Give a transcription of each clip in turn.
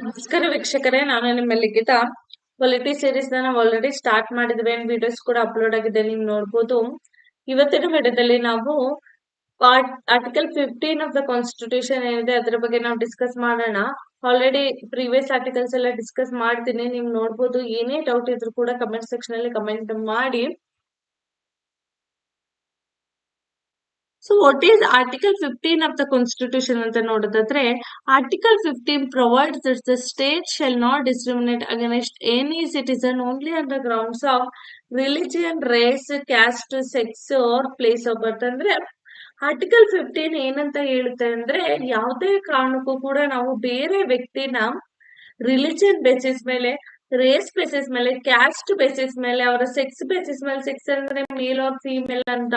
ನಮಸ್ಕಾರ ವೀಕ್ಷಕರೇ, ನಾನು ನಿಮ್ಮ ಲಿಖಿತ. ಪೊಲಿಟಿ ಸೀರೀಸ್ ನಾವು ಆಲ್ರೆಡಿ ಸ್ಟಾರ್ಟ್ ಮಾಡಿದ್ವಿ. ವಿಡಿಯೋಸ್ ಕೂಡ ಅಪ್ಲೋಡ್ ಆಗಿದೆ ನೀವು ನೋಡ್ಬೋದು. ಇವತ್ತಿನ ವಿಡಿಯೋದಲ್ಲಿ ನಾವು article fifteen of the constitution ಏನಿದೆ, ಅದರ ಬಗ್ಗೆ ನಾವು ಡಿಸ್ಕಸ್ ಮಾಡೋಣ. ಆಲ್ರೆಡಿ ಪ್ರೀವಿಯಸ್ ಆರ್ಟಿಕಲ್ಸ್ ಎಲ್ಲ ಡಿಸ್ಕಸ್ ಮಾಡ್ತೀನಿ. ನೀವು ನೋಡ್ಬೋದು. ಏನೇ ಡೌಟ್ ಇದ್ರು ಕೂಡ ಕಮೆಂಟ್ ಸೆಕ್ಷನ್ ಅಲ್ಲಿ ಕಮೆಂಟ್ ಮಾಡಿ. So what is article fifteen of the constitution ಅಂತ ನೋಡೋದಾದ್ರೆ article fifteen provides that the state shall not discriminate against any citizen only on the grounds of religion race caste sex or place of birth ಅಂದ್ರೆ article fifteen ಏನಂತ ಹೇಳುತ್ತೆ ಅಂದ್ರೆ, ಯಾವುದೇ ಕಾರಣಕ್ಕೂ ಕೂಡ ನಾವು ಬೇರೆ ವ್ಯಕ್ತಿನ ರಿಲಿಜಿಯನ್ ಬೇಸಿಸ್ ಮೇಲೆ ರೇಸ್ ಬೇಸಿಸ್ ಮೇಲೆ ಕ್ಯಾಸ್ಟ್ ಬೇಸಿಸ್ ಮೇಲೆ, ಅವರ ಸೆಕ್ಸ್ ಬೇಸಿಸ್ ಮೇಲೆ ಸೆಕ್ಸ್ ಅಂದ್ರೆ ಮೇಲ್ ಆರ್ ಫೀಮೇಲ್ ಅಂತ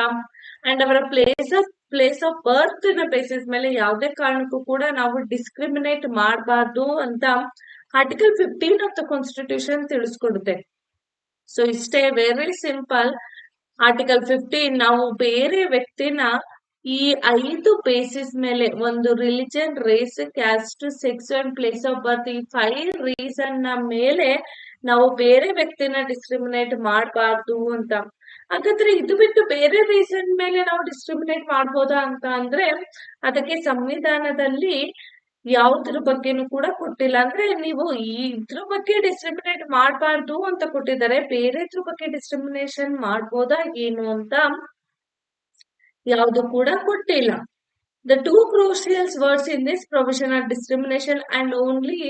ಅಂಡ್ ಅವರ ಪ್ಲೇಸ್ ಆಫ್ ಪ್ಲೇಸ್ ಆಫ್ ಬರ್ತ್ನ ಬೇಸಿಸ್ ಮೇಲೆ ಯಾವುದೇ ಕಾರಣಕ್ಕೂ ಕೂಡ ನಾವು ಡಿಸ್ಕ್ರಿಮಿನೇಟ್ ಮಾಡಬಾರ್ದು ಅಂತ article fifteen of the constitution ತಿಳಿಸ್ಕೊಡುತ್ತೆ. So ಇಷ್ಟೇ ವೆರಿ ಸಿಂಪಲ್ ಆರ್ಟಿಕಲ್ ಫಿಫ್ಟೀನ್ ನಾವು ಬೇರೆ ವ್ಯಕ್ತಿನ ಈ ಐದು ಬೇಸಿಸ್ ಮೇಲೆ ಒಂದು religion race caste sex and place of birth ಈ ಫೈವ್ ರೀಸನ್ನ ಮೇಲೆ ನಾವು ಬೇರೆ ವ್ಯಕ್ತಿನ ಡಿಸ್ಕ್ರಿಮಿನೇಟ್ ಮಾಡಬಾರ್ದು ಅಂತ. ಹಾಗಾದ್ರೆ ಇದು ಬಿಟ್ಟು ಬೇರೆ ರೀಸನ್ ಮೇಲೆ ನಾವು ಡಿಸ್ಕ್ರಿಮಿನೇಟ್ ಮಾಡ್ಬೋದಾ ಅಂತ ಅಂದ್ರೆ ಅದಕ್ಕೆ ಸಂವಿಧಾನದಲ್ಲಿ ಯಾವ್ದ್ರ ಬಗ್ಗೆನೂ ಕೂಡ ಕೊಟ್ಟಿಲ್ಲ. ಅಂದ್ರೆ ನೀವು ಇದ್ರ ಬಗ್ಗೆ ಡಿಸ್ಕ್ರಿಮಿನೇಟ್ ಮಾಡಬಾರ್ದು ಅಂತ ಕೊಟ್ಟಿದ್ದಾರೆ. ಬೇರೆದ್ರ ಬಗ್ಗೆ ಡಿಸ್ಕ್ರಿಮಿನೇಷನ್ ಮಾಡ್ಬೋದಾ ಏನು ಅಂತ ಯಾವುದು ಕೂಡ ಕೊಟ್ಟಿಲ್ಲ. The two crucial words in this provision are discrimination and only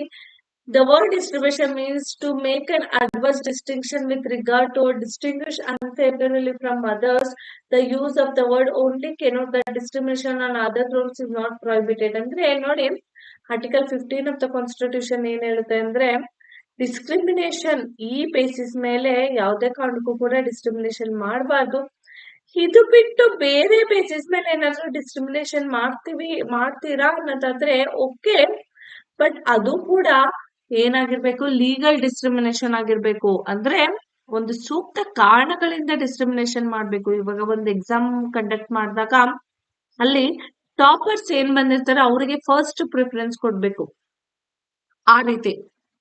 The word distribution means to make an adverse distinction with regard to or distinguish unfavorably from others. The use of the word only cannot that discrimination on other grounds is not prohibited. ಅಂದ್ರೆ ನೋಡಿ article fifteen of the constitution ಏನ್ ಹೇಳುತ್ತೆ ಅಂದ್ರೆ discrimination ಈ basis ಮೇಲೆ ಯಾವುದೇ ಕಾರಣಕ್ಕೂ ಕೂಡ ಡಿಸ್ಕ್ರಿಮಿನೇಷನ್ ಮಾಡಬಾರ್ದು ಇದು ಬಿಟ್ಟು ಬೇರೆ ಬೇಸಿಸ್ ಮೇಲೆ ಏನಾದ್ರೂ ಡಿಸ್ಕ್ರಿಮಿನೇಷನ್ ಮಾಡ್ತೀವಿ ಮಾಡ್ತೀರಾ ಅನ್ನೋದಾದ್ರೆ ಓಕೆ ಬಟ್ ಅದು ಕೂಡ ಏನಾಗಿರ್ಬೇಕು? ಲೀಗಲ್ ಡಿಸ್ಕ್ರಿಮಿನೇಷನ್ ಆಗಿರ್ಬೇಕು. ಅಂದ್ರೆ ಒಂದು ಸೂಕ್ತ ಕಾರಣಗಳಿಂದ ಡಿಸ್ಕ್ರಿಮಿನೇಷನ್ ಮಾಡ್ಬೇಕು. ಇವಾಗ ಒಂದು ಎಕ್ಸಾಮ್ ಕಂಡಕ್ಟ್ ಮಾಡಿದಾಗ ಅಲ್ಲಿ ಟಾಪರ್ಸ್ ಏನ್ ಬಂದಿರ್ತಾರೆ, ಅವರಿಗೆ ಫಸ್ಟ್ ಪ್ರಿಫರೆನ್ಸ್ ಕೊಡ್ಬೇಕು. ಆ ರೀತಿ.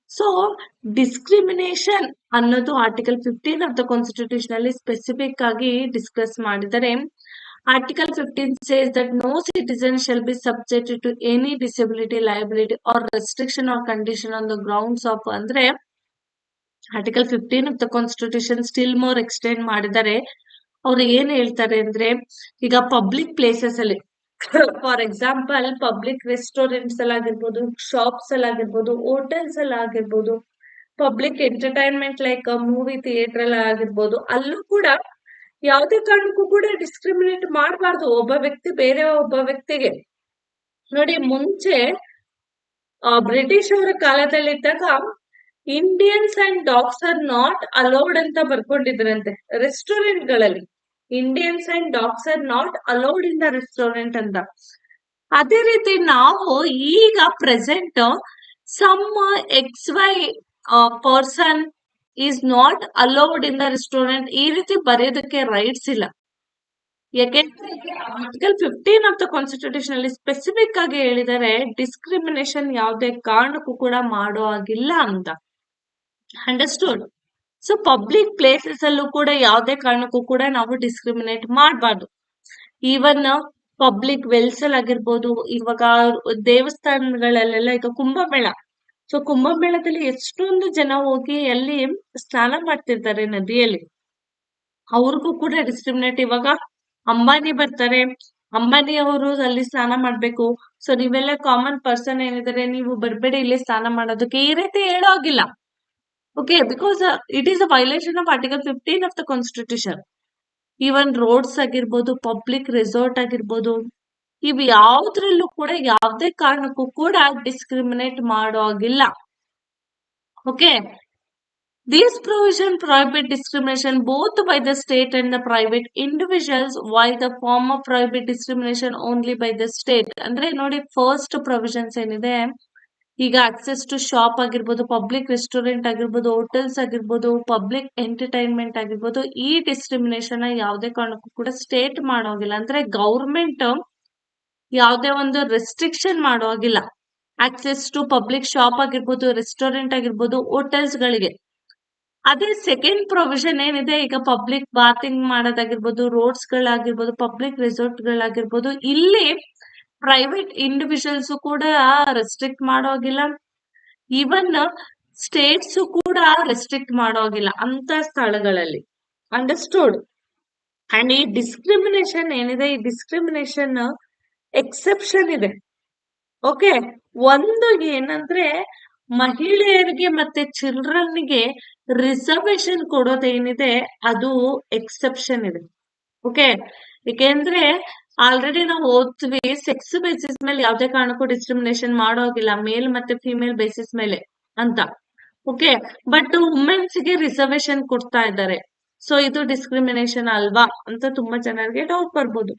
ಸೊ ಡಿಸ್ಕ್ರಿಮಿನೇಷನ್ ಅನ್ನೋದು article fifteen of the constitution ಅಲ್ಲಿ ಸ್ಪೆಸಿಫಿಕ್ ಆಗಿ ಡಿಸ್ಕಸ್ ಮಾಡಿದ್ದಾರೆ Article 15 says that no citizen shall be subjected to any disability, liability or restriction or condition on the grounds of ಅಂದ್ರೆ article fifteen of the constitution still more extend ಮಾಡಿದ್ದಾರೆ ಅವ್ರು ಏನ್ ಹೇಳ್ತಾರೆ ಅಂದ್ರೆ ಈಗ ಪಬ್ಲಿಕ್ ಪ್ಲೇಸಸ್ ಅಲ್ಲಿ for example public restaurants ಅಲ್ಲಿ ಆಗಿರ್ಬೋದು ಶಾಪ್ಸ್ ಅಲ್ಲಿ ಆಗಿರ್ಬೋದು ಹೋಟೆಲ್ಸ್ ಅಲ್ಲಿ ಆಗಿರ್ಬೋದು public entertainment like movie theatre ಅಲ್ಲಿ ಆಗಿರ್ಬೋದು ಅಲ್ಲೂ ಕೂಡ ಯಾವುದೇ ಕಾರಣಕ್ಕೂ ಕೂಡ ಡಿಸ್ಕ್ರಿಮಿನೇಟ್ ಮಾಡಬಾರ್ದು ಒಬ್ಬ ವ್ಯಕ್ತಿ, ಬೇರೆ ಒಬ್ಬ ವ್ಯಕ್ತಿಗೆ. ನೋಡಿ, ಮುಂಚೆ ಬ್ರಿಟಿಷ್ ಅವರ ಕಾಲದಲ್ಲಿದ್ದಾಗ Indians and dogs are not allowed ಅಂತ ಬರ್ಕೊಂಡಿದ್ರಂತೆ. ರೆಸ್ಟೋರೆಂಟ್ಗಳಲ್ಲಿ Indians and dogs are not allowed in the restaurant ಅಂತ. ಅದೇ ರೀತಿ ನಾವು ಈಗ present some X Y person is not allowed in the restaurant ಈ ರೀತಿ ಬರೆಯೋದಕ್ಕೆ ರೈಟ್ಸ್ ಇಲ್ಲ. ಯಾಕೆಂದ್ರೆ article fifteen of the constitution ಅಲ್ಲಿ ಸ್ಪೆಸಿಫಿಕ್ ಆಗಿ ಹೇಳಿದರೆ ಡಿಸ್ಕ್ರಿಮಿನೇಷನ್ ಯಾವುದೇ ಕಾರಣಕ್ಕೂ ಕೂಡ ಮಾಡೋ ಆಗಿಲ್ಲ ಅಂತ. ಅಂಡರ್ಸ್ಟೂಡ್ ಸೊ ಪಬ್ಲಿಕ್ ಪ್ಲೇಸಸ್ ಅಲ್ಲೂ ಕೂಡ ಯಾವುದೇ ಕಾರಣಕ್ಕೂ ಕೂಡ ನಾವು ಡಿಸ್ಕ್ರಿಮಿನೇಟ್ ಮಾಡಬಾರ್ದು. ಈವನ್ ಪಬ್ಲಿಕ್ ವೆಲ್ಸ್ ಅಲ್ಲಿ ಆಗಿರ್ಬೋದು ಇವಾಗ ದೇವಸ್ಥಾನಗಳಲ್ಲೆಲ್ಲ ಈಗ ಕುಂಭಮೇಳ. ಸೊ ಕುಂಭಮೇಳದಲ್ಲಿ ಎಷ್ಟೊಂದು ಜನ ಹೋಗಿ ಅಲ್ಲಿ ಸ್ನಾನ ಮಾಡ್ತಿರ್ತಾರೆ ನದಿಯಲ್ಲಿ. ಅವ್ರಿಗೂ ಕೂಡ ಡಿಸ್ಕ್ರಿಮಿನೇಟ್ ಇವಾಗ ಅಂಬಾನಿ ಬರ್ತಾರೆ. ಅಂಬಾನಿ ಅವರು ಅಲ್ಲಿ ಸ್ನಾನ ಮಾಡ್ಬೇಕು. ಸೊ ನೀವೆಲ್ಲ ಕಾಮನ್ ಪರ್ಸನ್ ಏನಿದ್ದಾರೆ, ನೀವು ಬರ್ಬೇಡಿ ಇಲ್ಲಿ ಸ್ನಾನ ಮಾಡೋದಕ್ಕೆ. ಈ ರೀತಿ ಹೇಳೋ ಆಗಿಲ್ಲ okay because it is a violation of article fifteen of the constitution even roads ಆಗಿರ್ಬೋದು ಪಬ್ಲಿಕ್ ರೆಸಾರ್ಟ್ ಆಗಿರ್ಬೋದು ಇವ್ ಯಾವ್ದ್ರಲ್ಲೂ ಕೂಡ ಯಾವುದೇ ಕಾರಣಕ್ಕೂ ಕೂಡ ಡಿಸ್ಕ್ರಿಮಿನೇಟ್ ಮಾಡೋ ಆಗಿಲ್ಲ okay These provision prohibit discrimination both by the state and the private individuals, while the form of prohibit discrimination only by the state. ಅಂದ್ರೆ ನೋಡಿ ಫಸ್ಟ್ ಪ್ರೊವಿಷನ್ಸ್ ಏನಿದೆ? ಈಗ ಅಕ್ಸೆಸ್ ಟು ಶಾಪ್ ಆಗಿರ್ಬೋದು ಪಬ್ಲಿಕ್ ರೆಸ್ಟೋರೆಂಟ್ ಆಗಿರ್ಬೋದು hotels ಆಗಿರ್ಬೋದು public entertainment ಆಗಿರ್ಬೋದು, ಈ discrimination ಯಾವುದೇ ಕಾರಣಕ್ಕೂ ಕೂಡ ಸ್ಟೇಟ್ ಮಾಡೋಗಿಲ್ಲ ಅಂದ್ರೆ ಗೌರ್ಮೆಂಟ್ ಯಾವುದೇ ಒಂದು ರೆಸ್ಟ್ರಿಕ್ಷನ್ ಮಾಡೋ ಹಾಗಿಲ್ಲ. ಆಕ್ಸೆಸ್ ಟು ಪಬ್ಲಿಕ್ ಶಾಪ್ ಆಗಿರ್ಬೋದು ರೆಸ್ಟೋರೆಂಟ್ ಆಗಿರ್ಬೋದು ಹೋಟೆಲ್ಸ್ ಗಳಿಗೆ. ಅದೇ ಸೆಕೆಂಡ್ ಪ್ರೊವಿಷನ್ ಏನಿದೆ, ಈಗ ಪಬ್ಲಿಕ್ ಬಾತಿಂಗ್ ಮಾಡೋದಾಗಿರ್ಬೋದು ರೋಡ್ಸ್ ಗಳಾಗಿರ್ಬೋದು ಪಬ್ಲಿಕ್ ರೆಸಾರ್ಟ್ ಗಳಾಗಿರ್ಬೋದು ಇಲ್ಲಿ ಪ್ರೈವೇಟ್ ಇಂಡಿವಿಜುವಲ್ಸ್ ಕೂಡ ರೆಸ್ಟ್ರಿಕ್ಟ್ ಮಾಡೋಗಿಲ್ಲ ಈವನ್ ಸ್ಟೇಟ್ಸ್ ಕೂಡ ರೆಸ್ಟ್ರಿಕ್ಟ್ ಮಾಡೋಗಿಲ್ಲ ಅಂತ ಸ್ಥಳಗಳಲ್ಲಿ. ಅಂಡರ್ಸ್ಟೂಡ್ ಅಂಡ್ ಈ ಡಿಸ್ಕ್ರಿಮಿನೇಷನ್ ಏನಿದೆ, ಈ ಡಿಸ್ಕ್ರಿಮಿನೇಷನ್ ಎಕ್ಸೆಪ್ಷನ್ ಇದೆ. ಓಕೆ ಒಂದು ಏನಂದ್ರೆ ಮಹಿಳೆಯರಿಗೆ ಮತ್ತೆ ಚಿಲ್ಡ್ರನ್ಗೆ ರಿಸರ್ವೇಶನ್ ಕೊಡೋದೇನಿದೆ ಅದು ಎಕ್ಸೆಪ್ಷನ್ ಇದೆ. ಓಕೆ ಏಕೆಂದ್ರೆ ಆಲ್ರೆಡಿ ನಾವು ಓದ್ತೀವಿ ಸೆಕ್ಸ್ ಬೇಸಿಸ್ ಮೇಲೆ ಯಾವುದೇ ಕಾರಣಕ್ಕೂ ಡಿಸ್ಕ್ರಿಮಿನೇಷನ್ ಮಾಡೋಗಿಲ್ಲ ಮೇಲ್ ಮತ್ತೆ ಫಿಮೇಲ್ ಬೇಸಿಸ್ ಮೇಲೆ ಅಂತ. ಓಕೆ ಬಟ್ ವುಮೆನ್ಸ್ಗೆ ರಿಸರ್ವೇಶನ್ ಕೊಡ್ತಾ ಇದ್ದಾರೆ. ಸೊ ಇದು ಡಿಸ್ಕ್ರಿಮಿನೇಷನ್ ಅಲ್ವಾ ಅಂತ ತುಂಬಾ ಜನರಿಗೆ ಡೌಟ್ ಬರ್ಬೋದು.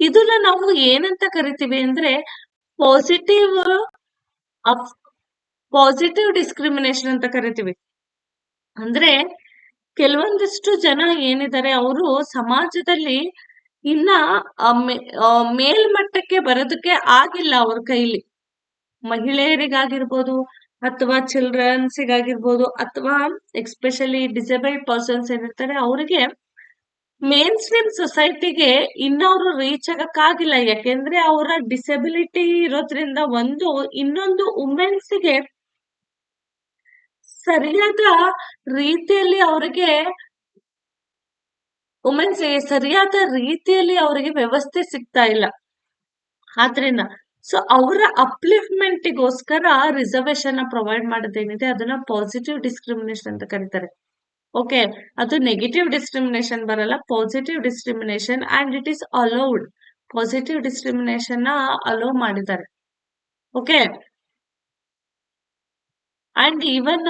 ಇದನ್ನ ನಾವು ಏನಂತ ಕರಿತೀವಿ ಅಂದ್ರೆ ಪಾಸಿಟಿವ್ ಪಾಸಿಟಿವ್ ಡಿಸ್ಕ್ರಿಮಿನೇಷನ್ ಅಂತ ಕರಿತೀವಿ. ಅಂದ್ರೆ ಕೆಲವೊಂದಿಷ್ಟು ಜನ ಏನಿದ್ದಾರೆ ಅವರು ಸಮಾಜದಲ್ಲಿ ಇನ್ನ ಮೇಲ್ಮಟ್ಟಕ್ಕೆ ಬರೋದಕ್ಕೆ ಆಗಿಲ್ಲ ಅವ್ರ ಕೈಲಿ. ಮಹಿಳೆಯರಿಗಾಗಿರ್ಬೋದು ಅಥವಾ ಚಿಲ್ಡ್ರನ್ಸಿಗಾಗಿರ್ಬೋದು ಅಥವಾ ಎಕ್ಸ್ಪೆಷಲಿ ಡಿಸೇಬಲ್ಡ್ ಪರ್ಸನ್ಸ್ ಏನಿರ್ತಾರೆ, ಅವರಿಗೆ ಮೇನ್ ಸ್ಟ್ರೀಮ್ ಸೊಸೈಟಿಗೆ ಇನ್ನವರು ರೀಚ್ ಆಗಕ್ಕಾಗಿಲ್ಲ. ಯಾಕೆಂದ್ರೆ ಅವರ ಡಿಸೆಬಿಲಿಟಿ ಇರೋದ್ರಿಂದ ಒಂದು, ಇನ್ನೊಂದು ವುಮೆನ್ಸ್ಗೆ ಸರಿಯಾದ ರೀತಿಯಲ್ಲಿ ಅವರಿಗೆ ವುಮೆನ್ಸ್ ಸರಿಯಾದ ರೀತಿಯಲ್ಲಿ ಅವರಿಗೆ ವ್ಯವಸ್ಥೆ ಸಿಗ್ತಾ ಇಲ್ಲ. ಆದ್ರಿಂದ ಸೊ ಅವರ ಅಪ್ಲಿಫ್ಮೆಂಟ್ಗೋಸ್ಕರ ರಿಸರ್ವೇಶನ್ ಪ್ರೊವೈಡ್ ಮಾಡೋದೇನಿದೆ, ಅದನ್ನ ಪಾಸಿಟಿವ್ ಡಿಸ್ಕ್ರಿಮಿನೇಷನ್ ಅಂತ ಕರೀತಾರೆ. ಓಕೆ ಅದು ನೆಗೆಟಿವ್ ಡಿಸ್ಕ್ರಿಮಿನೇಷನ್ ಬರಲ್ಲ positive discrimination and it is allowed positive ಡಿಸ್ಕ್ರಿಮಿನೇಷನ್ನ allow ಮಾಡಿದ್ದಾರೆ. Okay and even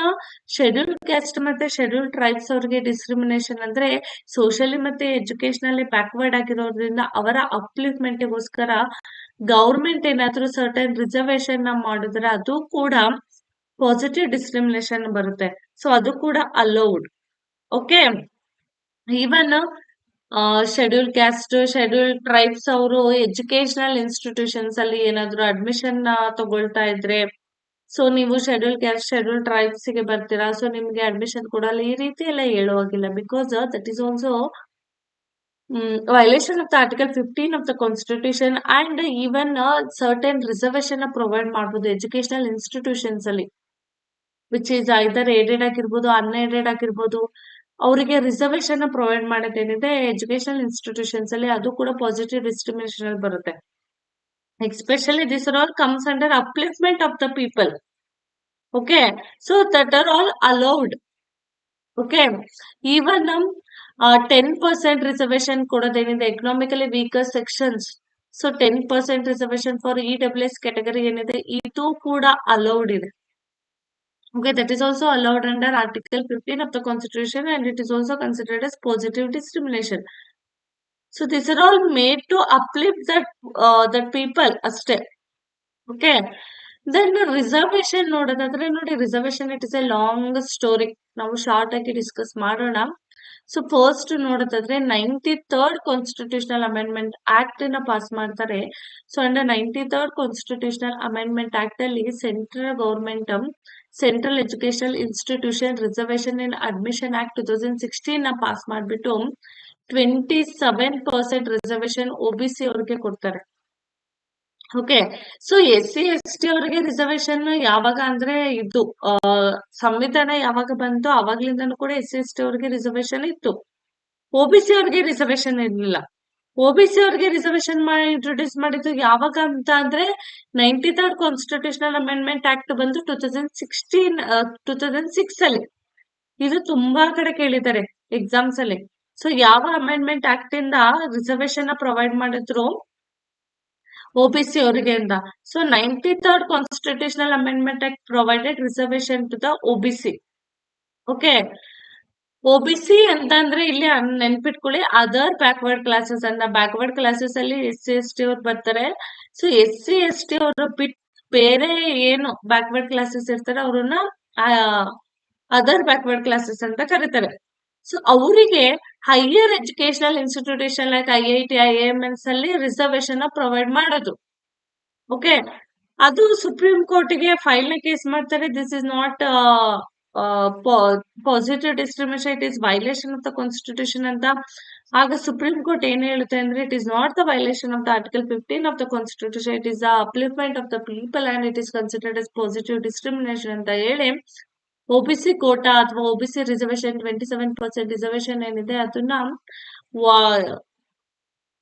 schedule caste ಮತ್ತೆ ಶೆಡ್ಯೂಲ್ ಟ್ರೈಬ್ಸ್ ಅವರಿಗೆ ಡಿಸ್ಕ್ರಿಮಿನೇಷನ್ ಅಂದ್ರೆ ಸೋಷಲಿ ಮತ್ತೆ ಎಜುಕೇಶನಲ್ಲಿ ಬ್ಯಾಕ್ವರ್ಡ್ ಆಗಿರೋದ್ರಿಂದ ಅವರ ಅಪ್ಲಿಫ್ಮೆಂಟ್ ಗೋಸ್ಕರ ಗೌರ್ಮೆಂಟ್ ಏನಾದ್ರೂ ಸರ್ಟನ್ ರಿಸರ್ವೇಶನ್ನ ಮಾಡಿದ್ರೆ ಅದು ಕೂಡ ಪಾಸಿಟಿವ್ ಡಿಸ್ಕ್ರಿಮಿನೇಷನ್ ಬರುತ್ತೆ. ಸೊ ಅದು ಕೂಡ allowed okay even schedule caste schedule tribes ಅವರು ಎಜುಕೇಶನಲ್ ಇನ್ಸ್ಟಿಟ್ಯೂಷನ್ಸ್ ಅಲ್ಲಿ ಏನಾದ್ರು ಅಡ್ಮಿಷನ್ ತಗೊಳ್ತಾ ಇದ್ರೆ ಸೊ ನೀವು ಶೆಡ್ಯೂಲ್ ಕ್ಯಾಸ್ಟ್ ಶೆಡ್ಯೂಲ್ ಟ್ರೈಬ್ಸ್ಗೆ ಬರ್ತೀರಾ ಸೊ ನಿಮ್ಗೆ ಅಡ್ಮಿಷನ್ ಕೊಡಲ್ಲ, ಈ ರೀತಿ ಎಲ್ಲ ಹೇಳುವಾಗಿಲ್ಲ because that is also violation of the article fifteen of the constitution and even certain reservation provide ಮಾಡಬಹುದು ಎಜುಕೇಶನಲ್ ಇನ್ಸ್ಟಿಟ್ಯೂಷನ್ಸ್ ಅಲ್ಲಿ ವಿಚ್ ಈಸ್ ಐದರ್ ಏಡೆಡ್ ಆಗಿರ್ಬೋದು ಅನ್ಏಡೆಡ್ ಆಗಿರ್ಬೋದು. ಅವರಿಗೆ ರಿಸರ್ವೇಶನ್ ಪ್ರೊವೈಡ್ ಮಾಡೋದೇನಿದೆ ಎಜುಕೇಶನಲ್ ಇನ್ಸ್ಟಿಟ್ಯೂಷನ್ಸ್ ಅಲ್ಲಿ ಅದು ಕೂಡ ಪಾಸಿಟಿವ್ ಡಿಸ್ಕ್ರಿಮಿನೇಷನ್ ಅಲ್ಲಿ ಬರುತ್ತೆ. Especially this are all comes under upliftment of the people okay so that are all allowed okay even ನಮ್ ten percent reservation ಕೊಡೋದೇನಿದೆ economically weaker sections so ten percent reservation for E W S category ಏನಿದೆ, ಇದು ಕೂಡ allowed ಇದೆ. Okay, that is also allowed under Article 15 of the Constitution and it is also considered as positive discrimination. So these are all made to uplift that uh, that people ಅಷ್ಟೇ okay then reservation ನೋಡೋದಾದ್ರೆ ನೋಡಿ reservation it is a long story ನಾವು short ಆಗಿ discuss ಮಾಡೋಣ so first ನೋಡೋದಾದ್ರೆ ninety third constitutional amendment ಆಕ್ಟ್ನ pass ಮಾಡ್ತಾರೆ so under ninety third constitutional amendment act ಅಲ್ಲಿ central government central educational institution reservation in admission act two thousand ಸಿಕ್ಸ್ಟೀನ್ನ pass ಮಾಡ್ಬಿಟ್ಟು twenty seven percent reservation OBC ಅವ್ರಿಗೆ ಕೊಡ್ತಾರೆ. Okay so S C S T ಅವರಿಗೆ reservation ಯಾವಾಗ ಅಂದ್ರೆ ಇದು ಸಂವಿಧಾನ ಯಾವಾಗ ಬಂತು ಅವಾಗ್ಲಿಂದನೂ ಕೂಡ ಎಸ್ ಸಿ ಎಸ್ ಟಿ ಅವರಿಗೆ ರಿಸರ್ವೇಶನ್ ಇತ್ತು. ಒಬಿಸಿ ಅವರಿಗೆ ರಿಸರ್ವೇಶನ್ ಇರಲಿಲ್ಲ. ಒಬಿಸಿ ಅವರಿಗೆ ರಿಸರ್ವೇಶನ್ ಮಾಡಿ ಇಂಟ್ರೊಡ್ಯೂಸ್ ಮಾಡಿದ್ದು ಯಾವಾಗ ಅಂತ ಅಂದ್ರೆ ninety third constitutional amendment act ಬಂದು two thousand sixteen two thousand six ಅಲ್ಲಿ. ಇದು ತುಂಬಾ ಕಡೆ ಕೇಳಿದ್ದಾರೆ ಎಕ್ಸಾಮ್ಸ್ ಅಲ್ಲಿ. ಸೊ ಯಾವ ಅಮೆಂಡ್ಮೆಂಟ್ ಆಕ್ಟ್ ಇಂದ ರಿಸರ್ವೇಶನ್ ಪ್ರೊವೈಡ್ ಮಾಡಿದ್ರು ಒಬಿಸಿ ಅವರಿಗೆ ಅಂತ. So ninety third constitutional amendment act provided reservation to the OBC okay OBC ಅಂತಂದ್ರೆ ಇಲ್ಲಿ ನೆನ್ಪಿಟ್ಕೊಳ್ಳಿ ಅದರ್ ಬ್ಯಾಕ್ವರ್ಡ್ ಕ್ಲಾಸಸ್ ಅಂತ ಬ್ಯಾಕ್ವರ್ಡ್ ಕ್ಲಾಸಸ್ ಅಲ್ಲಿ ಎಸ್ ಸಿ ಎಸ್ ಟಿ ಅವ್ರು ಬರ್ತಾರೆ. ಸೊ ಎಸ್ ಸಿ ಎಸ್ ಅವರು ಬಿಟ್ ಬೇರೆ ಏನು ಬ್ಯಾಕ್ವರ್ಡ್ ಕ್ಲಾಸಸ್ ಇರ್ತಾರೆ, ಅವ್ರನ್ನ ಅದರ್ ಬ್ಯಾಕ್ವರ್ಡ್ ಕ್ಲಾಸಸ್ ಅಂತ ಕರೀತಾರೆ. ಸೊ ಅವರಿಗೆ higher educational institution like I I T I M ಎನ್ಸ್ ಅಲ್ಲಿ ರಿಸರ್ವೇಶನ್ ಪ್ರೊವೈಡ್ ಮಾಡೋದು. ಓಕೆ ಅದು ಸುಪ್ರೀಂ ಕೋರ್ಟ್‌ಗೆ ನ ಕೇಸ್ ಮಾಡ್ತಾರೆ. This is not positive discrimination it is violation of the constitution ಅಂತ. ಆಗ ಸುಪ್ರೀಂ ಕೋರ್ಟ್ ಏನ್ ಹೇಳುತ್ತೆ ಅಂದ್ರೆ it is not the violation of the article 15 of the constitution it is the upliftment of the people and it is considered as positive discrimination ಅಂತ ಹೇಳಿ OBC quota ಅಥವಾ OBC reservation 27% reservation ಏನಿದೆ, ಅದನ್ನ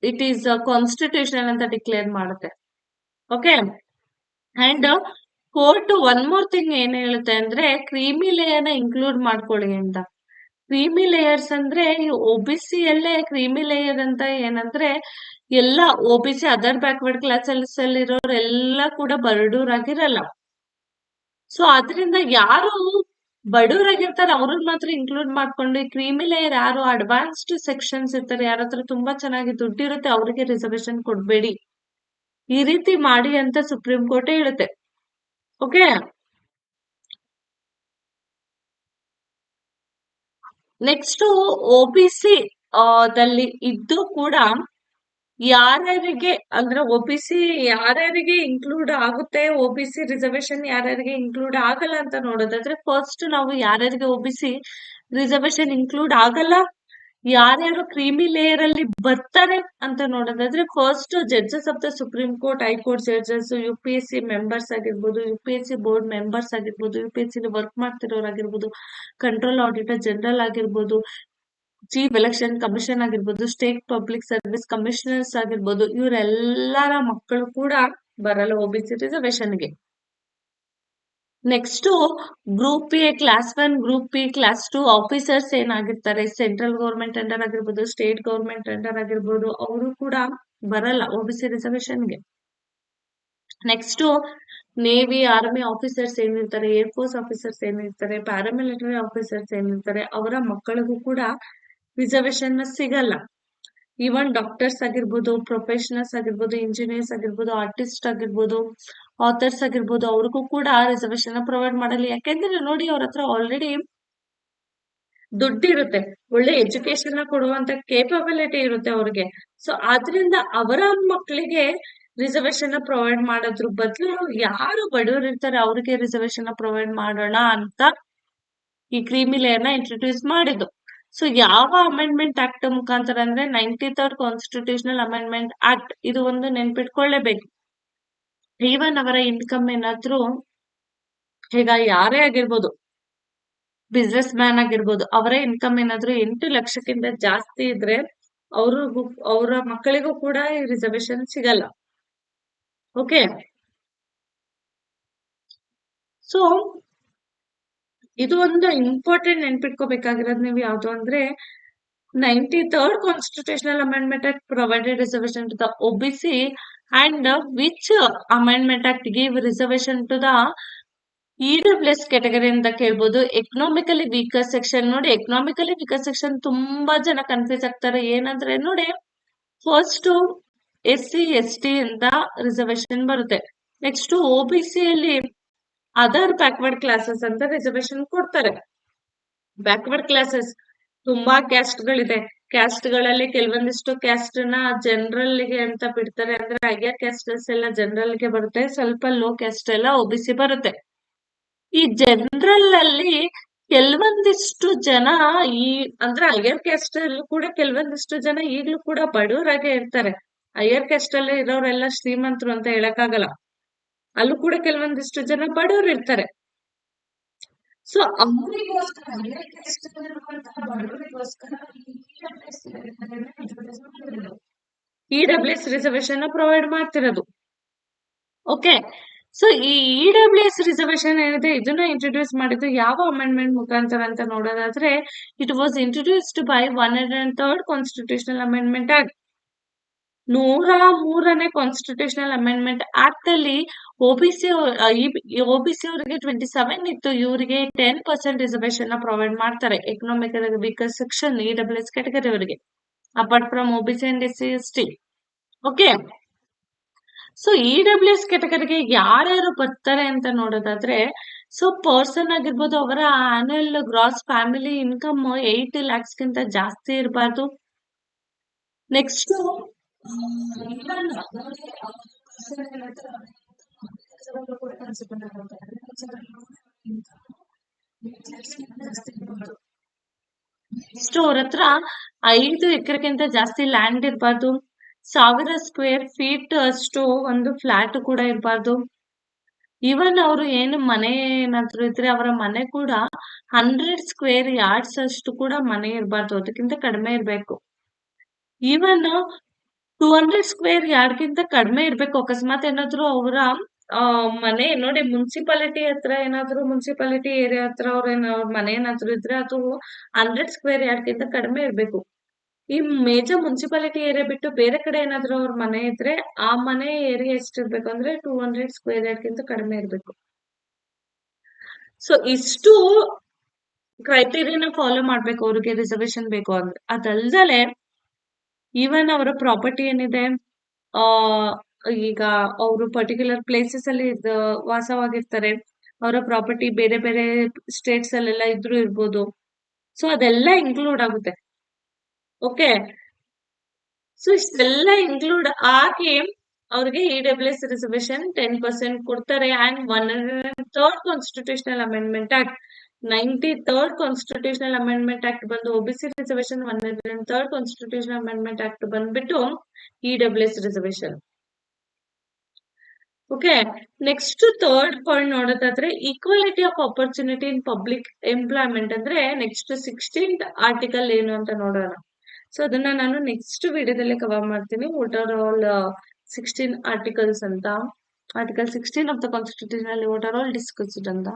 it is constitution ಅಂತ declare ಮಾಡುತ್ತೆ. Okay. And court one more thing ಏನ್ ಹೇಳುತ್ತೆ ಅಂದ್ರೆ ಕ್ರೀಮಿ ಲೇಯರ್‌ನ ಇನ್ಕ್ಲೂಡ್ ಮಾಡ್ಕೊಳ್ಳಿ ಅಂತ. ಕ್ರೀಮಿ ಲೇಯರ್ಸ್ ಅಂದ್ರೆ ಈ ಒಬಿಸಿಯಲ್ಲೇ ಕ್ರೀಮಿ ಲೇಯರ್ ಅಂತ ಏನಂದ್ರೆ ಎಲ್ಲ ಒಬಿಸಿ ಅದರ್ ಬ್ಯಾಕ್ವರ್ಡ್ ಕ್ಲಾಸಸ್ ಅಲ್ಲಿ ಇರೋರೆಲ್ಲ ಕೂಡ ಬಡವರಾಗಿರಲ್ಲ. ಸೊ ಅದರಿಂದ ಯಾರು ಬಡವರಾಗಿರ್ತಾರೆ ಅವ್ರನ್ನ ಮಾತ್ರ ಇನ್ಕ್ಲೂಡ್ ಮಾಡ್ಕೊಂಡು ಕ್ರೀಮಿ ಲೇಯರ್ ಯಾರು ಅಡ್ವಾನ್ಸ್ಡ್ ಸೆಕ್ಷನ್ಸ್ ಇರ್ತಾರೆ, ಯಾರ ಹತ್ರ ತುಂಬಾ ಚೆನ್ನಾಗಿ ದುಡ್ಡಿರುತ್ತೆ ಅವರಿಗೆ ರಿಸರ್ವೇಶನ್ ಕೊಡ್ಬೇಡಿ. ಈ ರೀತಿ ಮಾಡಿ ಅಂತ ಸುಪ್ರೀಂ ಕೋರ್ಟ್ ಹೇಳುತ್ತೆ. ಓಕೆ. ನೆಕ್ಸ್ಟು ಒಬಿಸಿ ಸಿ ದಲ್ಲಿ ಇದ್ದು ಕೂಡ ಯಾರ್ಯಾರಿಗೆ ಅಂದ್ರೆ ಒಬಿಸಿ ಯಾರ್ಯಾರಿಗೆ ಇನ್ಕ್ಲೂಡ್ ಆಗುತ್ತೆ, ಒಬಿಸಿ ರಿಸರ್ವೇಷನ್ ಯಾರ್ಯಾರಿಗೆ ಇನ್ಕ್ಲೂಡ್ ಆಗಲ್ಲ ಅಂತ ನೋಡೋದಾದ್ರೆ ಫಸ್ಟ್ ನಾವು ಯಾರ್ಯಾರಿಗೆ ಒಬಿಸಿ ರಿಸರ್ವೇಷನ್ ಇನ್ಕ್ಲೂಡ್ ಆಗಲ್ಲ, ಯಾರ್ಯಾರು ಕ್ರೀಮಿ ಲೇಯರ್ ಅಲ್ಲಿ ಬರ್ತಾರೆ ಅಂತ ನೋಡೋದಾದ್ರೆ first judges of the supreme court, high court judges, UPSC members ಆಗಿರ್ಬೋದು, ಯುಪಿಎಸ್ಸಿ ಬೋರ್ಡ್ ಮೆಂಬರ್ಸ್ ಆಗಿರ್ಬೋದು, ಯುಪಿಎಸ್ಸಿಲಿ ವರ್ಕ್ ಮಾಡ್ತಿರೋರಾಗಿರ್ಬೋದು, ಕಂಟ್ರೋಲ್ ಆಡಿಟರ್ ಜನರಲ್ ಆಗಿರ್ಬೋದು, ಚೀಫ್ ಎಲೆಕ್ಷನ್ ಕಮಿಷನ್ ಆಗಿರ್ಬೋದು, ಸ್ಟೇಟ್ ಪಬ್ಲಿಕ್ ಸರ್ವಿಸ್ ಕಮಿಷನರ್ಸ್ ಆಗಿರ್ಬೋದು, ಇವರೆಲ್ಲರ ಮಕ್ಕಳು ಕೂಡ ಬರಲ್ಲ OBC ರಿಸರ್ವೇಷನ್‌ಗೆ. Next group A, class one group B, class 2 officers ಏನಾಗಿರ್ತಾರೆ central government under ಆಗಿರ್ಬೋದು, ಸ್ಟೇಟ್ ಗವರ್ನಮೆಂಟ್ ಅಂಡರ್ ಆಗಿರ್ಬೋದು, ಅವರು ಕೂಡ ಬರಲ್ಲ ಒಬಿಸಿ ರಿಸರ್ವೇಷನ್‌ಗೆ. ನೆಕ್ಸ್ಟು ನೇವಿ, ಆರ್ಮಿ ಆಫೀಸರ್ಸ್ ಏನಿರ್ತಾರೆ, ಏರ್ ಫೋರ್ಸ್ ಆಫೀಸರ್ಸ್ ಏನಿರ್ತಾರೆ, ಪ್ಯಾರಾಮಿಲಿಟರಿ ಆಫೀಸರ್ಸ್ ಏನಿರ್ತಾರೆ ಅವರ ಮಕ್ಕಳಿಗೂ ಕೂಡ ರಿಸರ್ವೇಷನ್ ಸಿಗಲ್ಲ. ಈವನ್ ಡಾಕ್ಟರ್ಸ್ ಆಗಿರ್ಬೋದು, ಪ್ರೊಫೆಷನಲ್ಸ್ ಆಗಿರ್ಬೋದು, ಇಂಜಿನಿಯರ್ಸ್ ಆಗಿರ್ಬೋದು, ಆರ್ಟಿಸ್ಟ್ ಆಗಿರ್ಬೋದು, ಆಥರ್ಸ್ ಆಗಿರ್ಬೋದು, ಅವ್ರಿಗೂ ಕೂಡ ರಿಸರ್ವೇಶನ್ ಪ್ರೊವೈಡ್ ಮಾಡಲಿ ಯಾಕೆಂದ್ರೆ ನೋಡಿ ಅವ್ರ ಹತ್ರ ಆಲ್ರೆಡಿ ದುಡ್ಡಿರುತ್ತೆ. ಒಳ್ಳೆ ಎಜುಕೇಶನ್ ಕೊಡುವಂತ ಕೇಪಬಿಲಿಟಿ ಇರುತ್ತೆ ಅವ್ರಿಗೆ. ಸೊ ಆದ್ರಿಂದ ಅವರ ಮಕ್ಕಳಿಗೆ ರಿಸರ್ವೇಶನ್ ಪ್ರೊವೈಡ್ ಮಾಡೋದ್ರ ಬದಲು ಯಾರು ಬಡವರಿರ್ತಾರೆ ಅವ್ರಿಗೆ ರಿಸರ್ವೇಶನ್ ಪ್ರೊವೈಡ್ ಮಾಡೋಣ ಅಂತ ಈ ಕ್ರೀಮಿ ಲೇಯರ್‌ನ ಇಂಟ್ರೊಡ್ಯೂಸ್ ಮಾಡಿದ್ದು. ಸೊ ಯಾವ ಅಮೆಂಡ್ಮೆಂಟ್ ಆಕ್ಟ್ ಮುಖಾಂತರ ಅಂದ್ರೆ 93rd ಕಾನ್ಸ್ಟಿಟ್ಯೂಷನಲ್ ಅಮೆಂಡ್ಮೆಂಟ್ ಆಕ್ಟ್ ಇದು ಒಂದು ನೆನ್ಪಿಟ್ಕೊಳ್ಳೇಬೇಕು. ಈವನ್ ಅವರ ಇನ್ಕಮ್ ಏನಾದ್ರೂ ಈಗ ಯಾರೇ ಆಗಿರ್ಬೋದು ಬಿಸ್ನೆಸ್ ಮ್ಯಾನ್ ಆಗಿರ್ಬೋದು, ಅವರ ಇನ್ಕಮ್ ಏನಾದ್ರೂ ಎಂಟು ಲಕ್ಷಕ್ಕಿಂತ ಜಾಸ್ತಿ ಇದ್ರೆ ಅವ್ರಿಗೂ, ಅವರ ಮಕ್ಕಳಿಗೂ ಕೂಡ ಈ ರಿಸರ್ವೇಶನ್ ಸಿಗಲ್ಲ. ಓಕೆ. ಸೊ ಇದು ಒಂದು ಇಂಪಾರ್ಟೆಂಟ್ ನೆನ್ಪಿಟ್ಕೋಬೇಕಾಗಿರೋದು ನೀವು ಯಾವ್ದು ಅಂದ್ರೆ 93rd constitutional amendment provided reservation to the OBC and which amendment act give reservation to the EWS category ಅಂತ ಕೇಳ್ಬೋದು. ಎಕನಾಮಿಕಲಿ ವೀಕರ್ ಸೆಕ್ಷನ್ ನೋಡಿ ಎಕನಾಮಿಕಲಿ ವೀಕರ್ ಸೆಕ್ಷನ್ ತುಂಬಾ ಜನ ಕನ್ಫ್ಯೂಸ್ ಆಗ್ತಾರೆ. ಏನಂದ್ರೆ ನೋಡಿ ಫಸ್ಟು ಎಸ್ಸಿ, ಎಸ್ಟಿ ಅಂತ ರಿಸರ್ವೇಶನ್ ಬರುತ್ತೆ. ನೆಕ್ಸ್ಟು ಒಬಿಸಿಯಲ್ಲಿ ಅದರ್ ಬ್ಯಾಕ್ವರ್ಡ್ ಕ್ಲಾಸಸ್ ಅಂತ ರಿಸರ್ವೇಶನ್ ಕೊಡ್ತಾರೆ. ಬ್ಯಾಕ್ವರ್ಡ್ ಕ್ಲಾಸಸ್ ತುಂಬಾ ಕ್ಯಾಸ್ಟ್‌ಗಳಿದೆ. ಕ್ಯಾಸ್ಟ್‌ಗಳಲ್ಲಿ ಕೆಲವೊಂದಿಷ್ಟು ಕ್ಯಾಸ್ಟ್ನ ಜನರಲ್ಗೆ ಅಂತ ಬಿಡ್ತಾರೆ. ಅಂದ್ರೆ ಹೈಯರ್ ಕ್ಯಾಸ್ಟಸ್ ಎಲ್ಲ ಜನರಲ್‌ಗೆ ಬರುತ್ತೆ. ಸ್ವಲ್ಪ ಲೋ ಕ್ಯಾಸ್ಟ್ ಎಲ್ಲ ಒಬಿಸಿ ಬರುತ್ತೆ. ಈ ಜನರಲ್ ಅಲ್ಲಿ ಕೆಲವೊಂದಿಷ್ಟು ಜನ ಈ, ಅಂದ್ರೆ ಹೈಯರ್ ಕ್ಯಾಸ್ಟ್ ಅಲ್ಲೂ ಕೂಡ ಕೆಲವೊಂದಿಷ್ಟು ಜನ ಈಗ್ಲೂ ಕೂಡ ಬಡವರಾಗೆ ಇರ್ತಾರೆ. ಹೈಯರ್ ಕ್ಯಾಸ್ಟ್ ಅಲ್ಲಿ ಇರೋರೆಲ್ಲ ಶ್ರೀಮಂತರು ಅಂತ ಹೇಳಕ್ಕಾಗಲ್ಲ. ಅಲ್ಲೂ ಕೂಡ ಕೆಲವೊಂದಿಷ್ಟು ಜನ ಬಡವರು ಇರ್ತಾರೆ. ಸೊ ಅವರಿಗೋಸ್ಕರ ಹೈಯರ್ ಕ್ಯಾಸ್ಟ್ ಅಲ್ಲಿರುವಂತಹ ಬಡವರಿಗೋಸ್ಕರ ಇಡಬ್ಲ್ಯೂಎಸ್ ರಿಸರ್ವೇಷನ್ ಪ್ರೊವೈಡ್ ಮಾಡ್ತಿರೋದು. ಓಕೆ. ಸೊ ಈ ಇಡಬ್ಲ್ಯೂಎಸ್ ರಿಸರ್ವೇಶನ್ ಏನಿದೆ, ಇದನ್ನ ಇಂಟ್ರೊಡ್ಯೂಸ್ ಮಾಡಿದ್ದು ಯಾವ ಅಮೆಂಡ್ಮೆಂಟ್ ಮುಖಾಂತರ ಅಂತ ನೋಡೋದಾದ್ರೆ it was introduced by 103rd constitutional amendment act. ನೂರ ಮೂರನೇ ಕಾನ್ಸ್ಟಿಟ್ಯೂಷನಲ್ ಅಮೆಂಡ್ಮೆಂಟ್ ಆಕ್ಟ್ ಅಲ್ಲಿ ಒಬಿಸಿ ಒಬಿಸಿ ಅವರಿಗೆ 27 ಇತ್ತು, ಇವರಿಗೆ 10% ರಿಸರ್ವೇಷನ್ ಪ್ರೊವೈಡ್ ಮಾಡ್ತಾರೆ. Economical weaker section EWS category ಅವರಿಗೆ. Apart from OBC and S T okay. So EWS ಕ್ಯಾಟಗರಿಗೆ ಯಾರ್ಯಾರು ಬರ್ತಾರೆ ಅಂತ ನೋಡೋದಾದ್ರೆ ಸೊ ಪರ್ಸನ್ ಆಗಿರ್ಬೋದು, ಅವರ ಆನ್ಯುಯಲ್ ಗ್ರಾಸ್ ಫ್ಯಾಮಿಲಿ ಇನ್ಕಮ್ 8 ಲ್ಯಾಕ್ಸ್‌ಗಿಂತ ಜಾಸ್ತಿ ಇರಬಾರ್ದು. ನೆಕ್ಸ್ಟು ನೆಕ್ಸ್ಟ್ ಅವ್ರ ಹತ್ರ ಐದು ಎಕರೆಗಿಂತ ಜಾಸ್ತಿ ಲ್ಯಾಂಡ್ ಇರಬಾರ್ದು. ಸಾವಿರ ಸ್ಕ್ವೇರ್ ಫೀಟ್ ಅಷ್ಟು ಒಂದು ಫ್ಲಾಟ್ ಕೂಡ ಇರಬಾರ್ದು. ಈವನ್ ಅವರು ಏನು ಮನೆ ಏನಾದ್ರು ಇದ್ರೆ ಅವರ ಮನೆ ಕೂಡ ಹಂಡ್ರೆಡ್ ಸ್ಕ್ವೇರ್ ಯಾರ್ಡ್ಸ್ ಅಷ್ಟು ಕೂಡ ಮನೆ ಇರಬಾರ್ದು. ಅದಕ್ಕಿಂತ ಕಡಿಮೆ ಇರಬೇಕು. ಈವನ್ ಟೂ ಹಂಡ್ರೆಡ್ ಸ್ಕ್ವೇರ್ ಯಾರ್ಡ್ಗಿಂತ ಕಡಿಮೆ ಇರಬೇಕು. ಅಕಸ್ಮಾತ್ ಏನಾದ್ರು ಅವರ ಮನೆ ನೋಡಿ ಮುನ್ಸಿಪಾಲಿಟಿ ಹತ್ರ ಏನಾದ್ರು ಮುನ್ಸಿಪಾಲಿಟಿ ಏರಿಯಾ ಹತ್ರ ಅವ್ರ ಏನ, ಅವ್ರ ಮನೆ ಏನಾದ್ರು ಇದ್ರೆ ಅದು ಹಂಡ್ರೆಡ್ ಸ್ಕ್ವೇರ್ ಯಾರ್ಡ್ಗಿಂತ ಕಡಿಮೆ ಇರ್ಬೇಕು. ಈ ಮೇಜರ್ ಮುನ್ಸಿಪಾಲಿಟಿ ಏರಿಯಾ ಬಿಟ್ಟು ಬೇರೆ ಕಡೆ ಏನಾದ್ರು ಅವ್ರ ಮನೆ ಇದ್ರೆ ಆ ಮನೆ ಏರಿಯಾ ಎಷ್ಟಿರ್ಬೇಕು ಅಂದ್ರೆ ಟೂ ಹಂಡ್ರೆಡ್ ಸ್ಕ್ವೇರ್ ಯಾರ್ಡ್ಗಿಂತ ಕಡಿಮೆ ಇರ್ಬೇಕು. ಸೊ ಇಷ್ಟು ಕ್ರೈಟೀರಿಯಾನ ಫಾಲೋ ಮಾಡ್ಬೇಕು ಅವ್ರಿಗೆ ರಿಸರ್ವೇಶನ್ ಬೇಕು ಅಂದ್ರೆ ಅದಲ್ದಲೆ ಈವನ್ ಅವರ ಪ್ರಾಪರ್ಟಿ ಏನಿದೆ, ಆ ಈಗ ಅವರು ಪರ್ಟಿಕ್ಯುಲರ್ ಪ್ಲೇಸಸ್ ಅಲ್ಲಿ ವಾಸವಾಗಿರ್ತಾರೆ. ಅವರ ಪ್ರಾಪರ್ಟಿ ಬೇರೆ ಬೇರೆ ಸ್ಟೇಟ್ಸ್ ಅಲ್ಲೆಲ್ಲ ಇದ್ರೂ ಇರ್ಬೋದು. ಸೊ ಅದೆಲ್ಲ ಇನ್ಕ್ಲೂಡ್ ಆಗುತ್ತೆ. ಓಕೆ ಸೊ ಇಷ್ಟೆಲ್ಲ ಇನ್ಕ್ಲೂಡ್ ಆಗಿ ಅವ್ರಿಗೆ E W S reservation ten percent ಕೊಡ್ತಾರೆ and one third constitutional amendment act ninety third constitutional amendment act ಬಂದು OBC reservation one third constitutional amendment act ಬಂದ್ಬಿಟ್ಟು E W S reservation okay next third point ನೋಡೋದಾದ್ರೆ equality of opportunity in public employment ಅಂದ್ರೆ next sixteen article ಏನು ಅಂತ ನೋಡೋಣ. So ಅದನ್ನ ನಾನು next ವಿಡಿಯೋದಲ್ಲಿ ಕವರ್ ಮಾಡ್ತೀನಿ. What are all sixteen articles ಅಂತ? Article sixteen of the constitution ಅಲ್ಲಿ ವಾಟ್ ಆರ್ ಆಲ್ ಡಿಸ್ಕಸ್ಡ್ ಅಂತ?